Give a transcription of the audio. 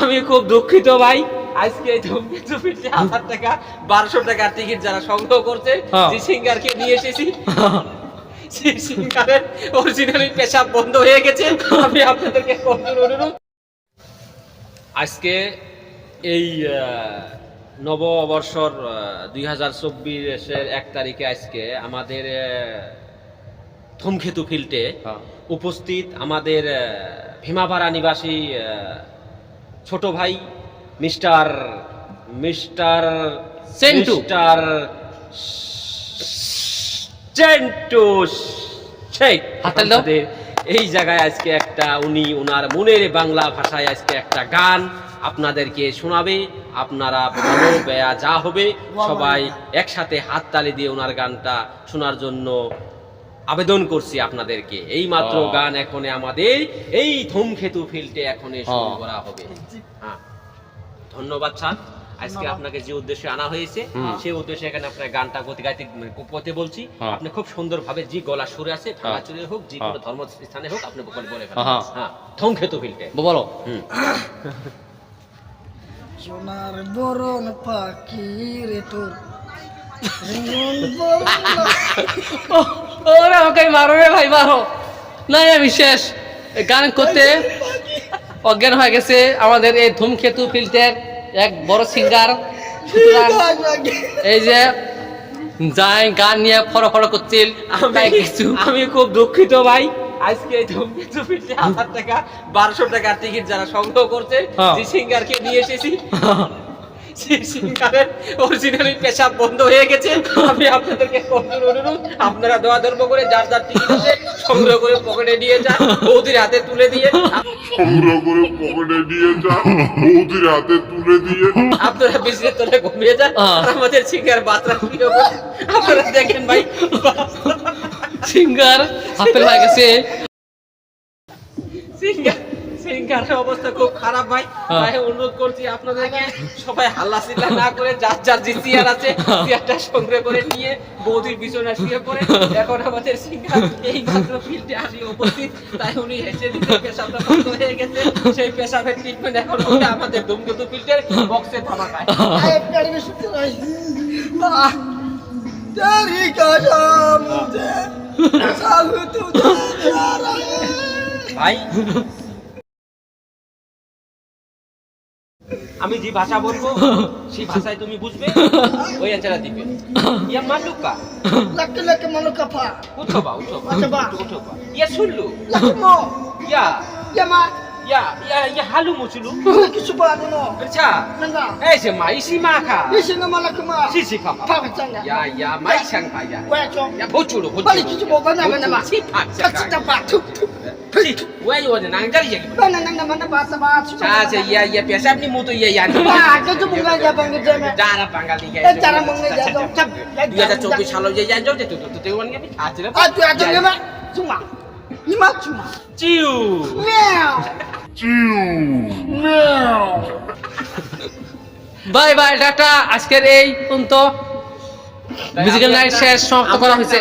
আমি খুব দুঃখিত ভাই আজকে হাজার টাকা বারোশো টাকার টিকিট যারা সংগ্রহ করছে হ্যাঁ। সিঙ্গারকে নিয়ে এসেছি সিঙ্গারের অরিজিনালি পেশাব বন্ধ হয়ে গেছে আমি আপনাদেরকে অনুরোধ আজকে এই নববর্ষর দুই হাজার চব্বিশের এক তারিখে আজকে আমাদের ধূমকেতু ফিল্ডে হ্যাঁ। উপস্থিত আমাদের ভীমাপাড়া নিবাসী আহ, ছোট ভাই mister mister Sentu. Mister Sheikh হাততালি দাও। এই জায়গায় আজকে একটা উনি ওনার মনের বাংলা ভাষায় আজকে একটা গান আপনাদেরকে শোনাবে আপনারা ভালো বেয়া যা হবে সবাই একসাথে হাততালি দিয়ে ওনার গানটা শোনার জন্য আবেদন করছি আপনাদেরকে। এই মাত্র গান এখন আমাদের এই ধূমকেতু ফিল্ডে এখন শুরু করা হবে। হ্যাঁ। ধন্যবাদ স্যার। আজকে আপনাকে যে উদ্দেশ্যে আনা হয়েছে সেই উদ্দেশ্যে এখানে আপনার গানটা গতি গাইতে পথে বলছি হ্যাঁ। আপনি খুব সুন্দরভাবে যে গলা সুরে আছে ভাঙাচুরে হোক যে কোনো হ্যাঁ। ধর্ম স্থানে হোক আপনি বলে বলে ফেলেন। হ্যাঁ। হ্যাঁ। ধূমকেতু ফিল্ডে। বলো সোনার বরণ পাখি রে তোর বরণ ওরে আমাকে মারো রে ভাই মারো। না আমি শেষ গান করতে অজ্ঞান হয়ে গেছে। আমাদের এই ধূমকেতু ফিল্টের এক বড় সিঙ্গার সুতরাং এই যে যাই গান নিয়ে ফড়ো ফড়ো করছিল। আমি কিছু আমি খুব দুঃখিত ভাই। আজকে এই ধূমকেতু ফিল্ডে হাজার টাকা বারোশো টাকার টিকিট যারা সংগ্রহ করছে হ্যাঁ। যে সিঙ্গারকে নিয়ে এসেছি। সিঙ্গারের অরিজিনালি পেশাব বন্ধ হয়ে গেছে। আমি আপনাদেরকে কঠিন অনুরোধ আপনারা দোয়া ধর্ম করে যার যার টিকিট আছে সংগ্রহ করে পকেটে নিয়ে যান বৌদির হাতে তুলে দিয়ে। সংগ্রহ করে পকেটে নিয়ে যান বৌদির হাতে তুলে দিয়ে। আপনারা বিজনেস তোলে ঘুমিয়ে যান। আমাদের সিঙ্গার বাতরা আপনারা দেখেন ভাই। সিঙ্গার হাফেল হয়ে গেছে সিঙ্গার। সিঙ্গারের অবস্থা খুব খারাপ ভাই হ্যাঁ। তাই অনুরোধ করছি আপনাদেরকে সবাই হাল্লা চিল্লা না করে যার যার যে চেয়ার আছে হ্যাঁ। চেয়ারটা সংগ্রহ করে নিয়ে বৌদির বিছানা শুয়ে পড়ে এখন আমাদের সিঙ্গার এই মাত্র ফিল্ডে আসি উপস্থিত তাই উনি হেসে দিতে পেশাবটা বন্ধ হয়ে গেছে সেই পেশাবের ট্রিটমেন্ট এখন হবে আমাদের ধূমকেতু ফিল্ডের বক্সে ধামাকায় আয় প্যারি में सुनते रही आह, तेरी कसम मुझे सब तुझे जा আমি যে ভাষা বলব সেই ভাষায় তুমি বুঝবে ওই আচারা দিবে। ইয়া মালুকা। লাকে লাকে মালুকা ফা উঠো বা। উঠো আচ্ছা। বা উঠো বা ইয়া শুনলু লাকমো ইয়া। ইয়া মা। কিছু বাই বাই ডাটা আজকের এই পর্যন্ত মিউজিক্যাল শেষ সমাপ্ত করা হয়েছে